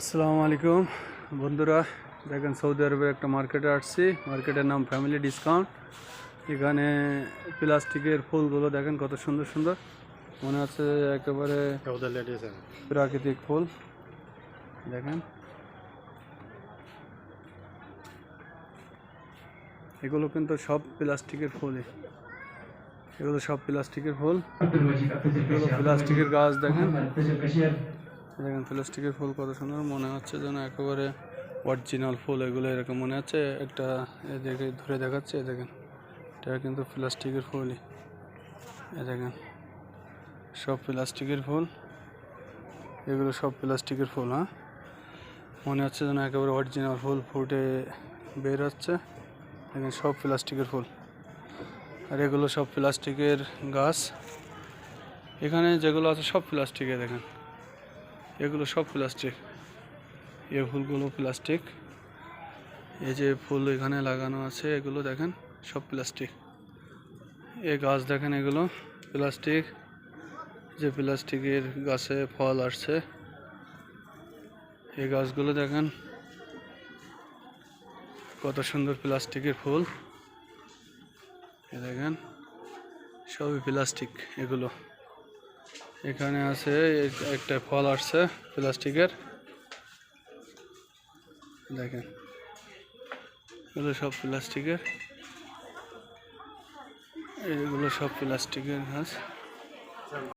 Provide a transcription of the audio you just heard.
আসসালামু আলাইকুম। বন্ধুরা দেখেন সৌদি আরবের একটা মার্কেটে আসছি। মার্কেটের নাম ফ্যামিলি ডিসকাউন্ট এখানে প্লাস্টিকের ফুলগুলো দেখেন কত সুন্দর সুন্দর। মনে হচ্ছে একেবারে প্রাকৃতিক ফুল। দেখেন। এগুলো কিন্তু সব প্লাস্টিকের ফুলই। এগুলো সব প্লাস্টিকের ফুল। এগুলো প্লাস্টিকের গাছ দেখেন। দেখেন প্লাস্টিকের ফুল কত সুন্দর। মনে হচ্ছে যেন একেবারে অরিজিনাল ফুল, এগুলো এরকম মনে হচ্ছে একটা এদিকে ধরে দেখাচ্ছে দেখেন। এটা কিন্তু প্লাস্টিকের ফুলই। এ দেখেন, সব প্লাস্টিকের ফুল। এগুলো সব প্লাস্টিকের ফুল হ্যাঁ? মনে হচ্ছে যেন একেবারে অরিজিনাল ফুল ফুটে বের হচ্ছে। দেখেন, সব প্লাস্টিকের ফুল। আর এগুলো সব প্লাস্টিকের গাছ। এখানে যেগুলো আছে সব প্লাস্টিকের দেখেন। এগুলো সব প্লাস্টিক এ ফুলগুলো প্লাস্টিক এই যে ফুল এখানে লাগানো আছে, এগুলো দেখেন, সব প্লাস্টিক এ গাছ দেখেন, এগুলো প্লাস্টিক যে প্লাস্টিকের গাছে ফল আসছে। এই গাছগুলো দেখেন, কত সুন্দর প্লাস্টিকের ফুল। দেখেন, সবই প্লাস্টিক এগুলো। এখানে আছে এ- একটা ফল আসছে প্লাস্টিকের। দেখেন। এগুলো সব প্লাস্টিকের। এগুলো সব প্লাস্টিকের গাছ